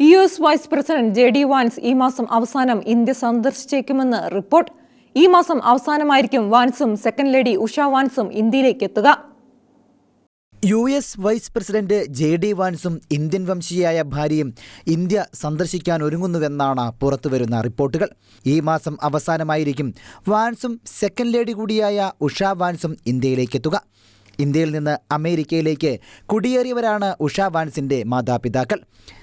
U S vice president J D Vance ഈ മാസം അവസാനം ഇന്ത്യ സന്ദർശിച്ചേക്കുമെന്ന് റിപ്പോർട്ട്. ഈ മാസം അവസാനമായിരിക്കും വാൻസും സെക്കൻഡ് ലേഡി ഉഷ വാൻസും ഇന്ത്യയിലേക്ക് എത്തുക. U S vice president J D വാൻസും Indian വംശീയായ ഭാര്യയും ഇന്ത്യ സന്ദർശിക്കാൻ ഒരുങ്ങുന്നുവെന്നാണ് പുറത്തുവരുന്ന റിപ്പോർട്ടുകൾ. ഈ മാസം അവസാനമായിരിക്കും വാൻസും സെക്കൻഡ് ലേഡി കൂടിയായ ഉഷ വാൻസും ഇന്ത്യയിലേക്ക് എത്തുക. ഇന്ത്യയിൽ നിന്ന് അമേരിക്കയിലേക്ക് കുടിയേറിയവരാണ് ഉഷ വാൻസിന്റെ മാതാപിതാക്കൾ.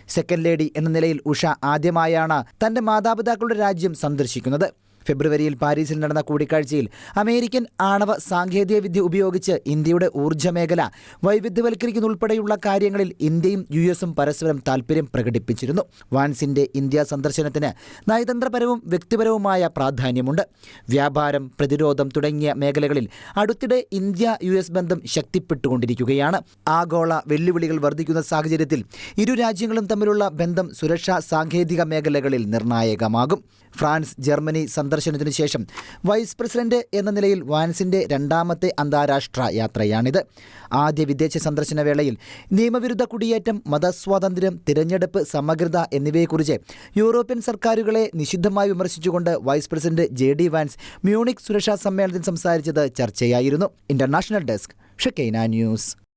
സെക്കൻഡ് ലേഡി എന്ന നിലയിൽ ഉഷ ആദ്യമായാണ് തന്റെ മാതാപിതാക്കളുടെ രാജ്യം സന്ദർശിക്കുന്നത്. ഫെബ്രുവരിയിൽ പാരീസിൽ നടന്ന കൂടിക്കാഴ്ചയിൽ അമേരിക്കൻ ആണവ സാങ്കേതിക വിദ്യ ഉപയോഗിച്ച് ഇന്ത്യയുടെ ഊർജ മേഖല വൈവിധ്യവൽക്കരിക്കുന്നതുൾപ്പെടെയുള്ള കാര്യങ്ങളിൽ ഇന്ത്യയും യു എസും പരസ്പരം താൽപ്പര്യം പ്രകടിപ്പിച്ചിരുന്നു. വാൻസിന്റെ ഇന്ത്യ സന്ദർശനത്തിന് നയതന്ത്രപരവും വ്യക്തിപരവുമായ പ്രാധാന്യമുണ്ട്. വ്യാപാരം പ്രതിരോധം തുടങ്ങിയ മേഖലകളിൽ അടുത്തിടെ ഇന്ത്യ യു എസ് ബന്ധം ശക്തിപ്പെട്ടുകൊണ്ടിരിക്കുകയാണ്. ആഗോള വെല്ലുവിളികൾ വർദ്ധിക്കുന്ന സാഹചര്യത്തിൽ ഇരു രാജ്യങ്ങളും തമ്മിലുള്ള ബന്ധം സുരക്ഷാ സാങ്കേതിക മേഖലകളിൽ നിർണായകമാകും. ഫ്രാൻസ് ജർമ്മനി സന്ദർശനത്തിനു ശേഷം വൈസ് പ്രസിഡന്റ് എന്ന നിലയിൽ വാൻസിന്റെ രണ്ടാമത്തെ അന്താരാഷ്ട്ര യാത്രയാണിത്. ആദ്യ വിദേശ സന്ദർശന വേളയിൽ നിയമവിരുദ്ധ കുടിയേറ്റം മതസ്വാതന്ത്ര്യം തിരഞ്ഞെടുപ്പ് സമഗ്രത എന്നിവയെക്കുറിച്ച് യൂറോപ്യൻ സർക്കാരുകളെ നിഷിദ്ധമായി വിമർശിച്ചുകൊണ്ട് vice president J D Vance Munich സുരക്ഷാ സമ്മേളനത്തിൽ സംസാരിച്ചത് ചർച്ചയായിരുന്നു. International desk Shekinah news.